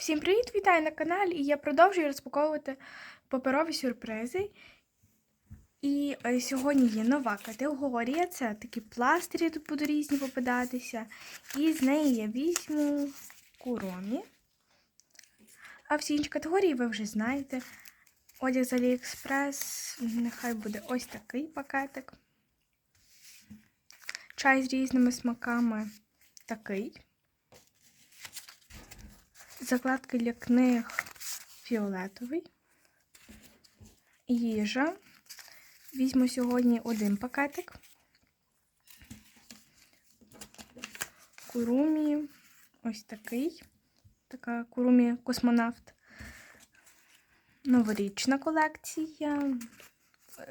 Всім привіт! Вітаю на каналі! І я продовжую розпаковувати паперові сюрпризи. І е, сьогодні є нова категорія. Це такі пластирі тут будуть різні попадатися. І з неї я візьму куромі. А всі інші категорії ви вже знаєте. Одяг з Аліекспрес. Нехай буде ось такий пакетик. Чай з різними смаками такий. Закладки для книг фіолетовий. Їжа. Візьму сьогодні один пакетик. Курумі. Ось такий. Така курумі космонавт. Новорічна колекція.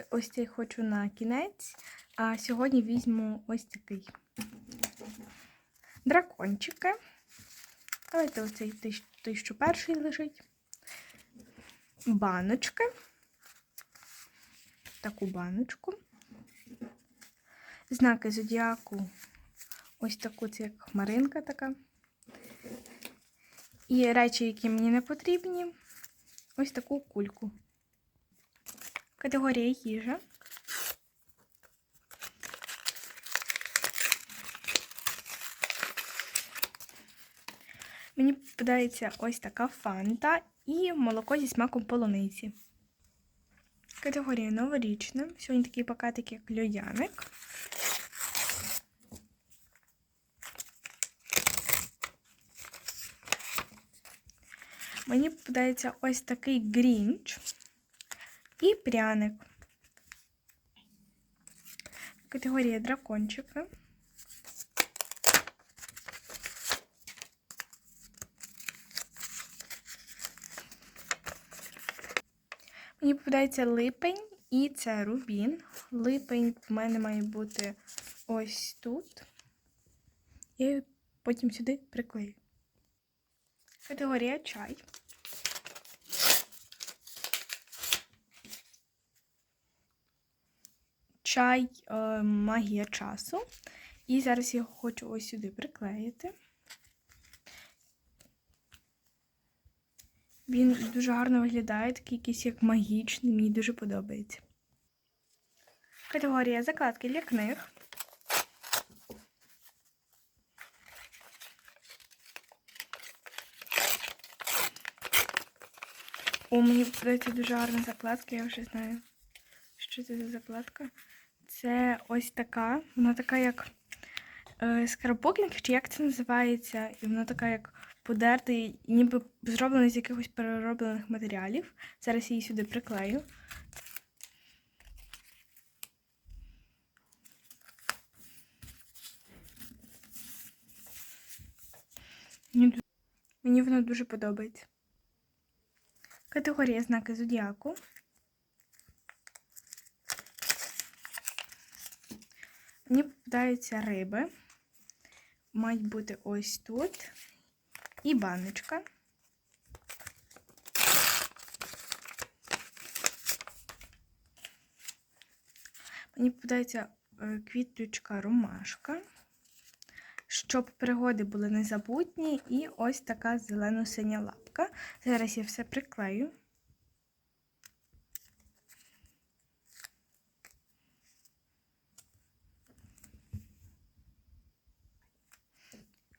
Ось цей хочу на кінець. А сьогодні візьму ось такий. Дракончики. Давайте оцей той, той, що перший лежить. Баночки. Таку баночку. Знаки зодіаку. Ось таку, це як хмаринка така. І речі, які мені не потрібні. Ось таку кульку. Категорія їжа. Мені попадається ось така фанта і молоко зі смаком полуниці. Категорія новорічна. Сьогодні такий пакетик, як льодяник. Мені попадається ось такий грінч і пряник. Категорія дракончики. Мені попадається липень і це рубін. Липень в мене має бути ось тут. Її потім сюди приклею. Категорія чай. Чай е, магія часу. І зараз я хочу ось сюди приклеїти. Він дуже гарно виглядає, такий якийсь як магічний, мені дуже подобається. Категорія закладки для книг. О, мені подобається дуже гарна закладка, я вже знаю, що це за закладка. Це ось така, вона така як е, скраббукінг, чи як це називається, і вона така як подертий, ніби зроблений з якихось перероблених матеріалів. Зараз її сюди приклею. Мені воно дуже подобається. Категорія знаки зодіаку. Мені попадаються риби. Мають бути ось тут і баночка. Мені попадається е, квітлючка ромашка, щоб пригоди були незабутні, і ось така зелено-синя лапка. Зараз я все приклею.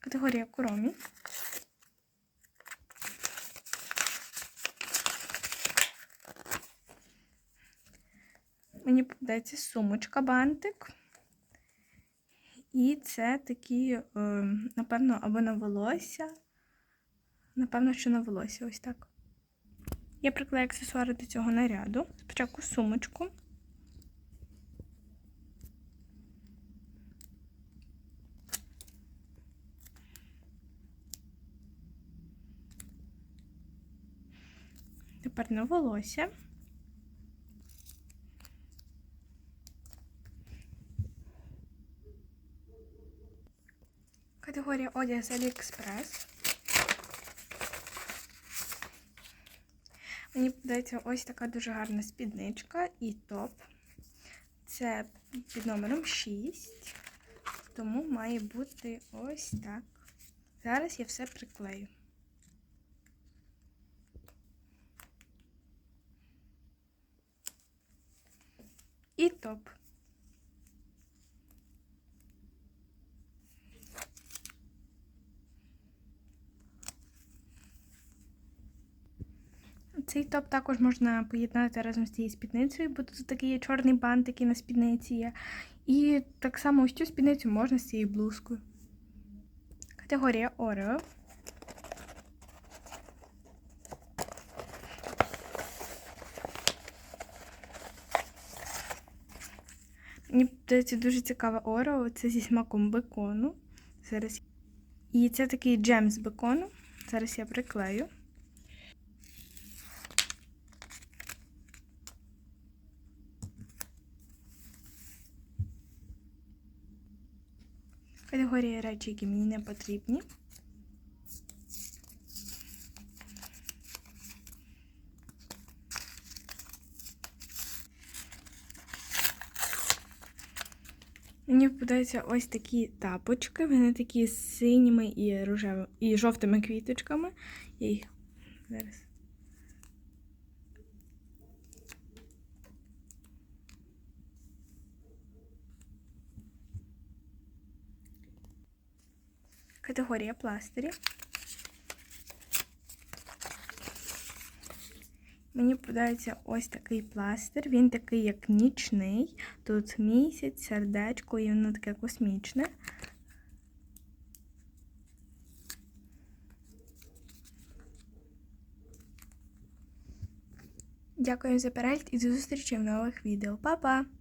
Категорія куромі. Мені попадається сумочка бантик. І це такі, е, напевно, або на волосся. Напевно, що на волосся, ось так. Я приклею аксесуари до цього наряду. Спочатку сумочку. Тепер на волосся. виборі одяг з Aliexpress. Мені подається ось така дуже гарна спідничка і топ. Це під номером 6, тому має бути ось так. Зараз я все приклею. І топ. Цей топ також можна поєднати разом з цією спідницею, бо тут такий є чорний бантик і на спідниці є. І так само ось цю спідницю можна з цією блузкою. Категорія Орео. Мені здається дуже цікаве Орео. Це зі смаком бекону. Зараз. І це такий джем з бекону. Зараз я приклею. Категорія речі, які мені не потрібні. Мені попадаються ось такі тапочки. Вони такі з синіми і рожевими і жовтими квіточками. Їх зараз. Категорія пластирі. Мені подається ось такий пластир. Він такий, як нічний. Тут місяць, сердечко, і воно таке космічне. Дякую за перегляд і до зустрічі в нових відео. Па-па!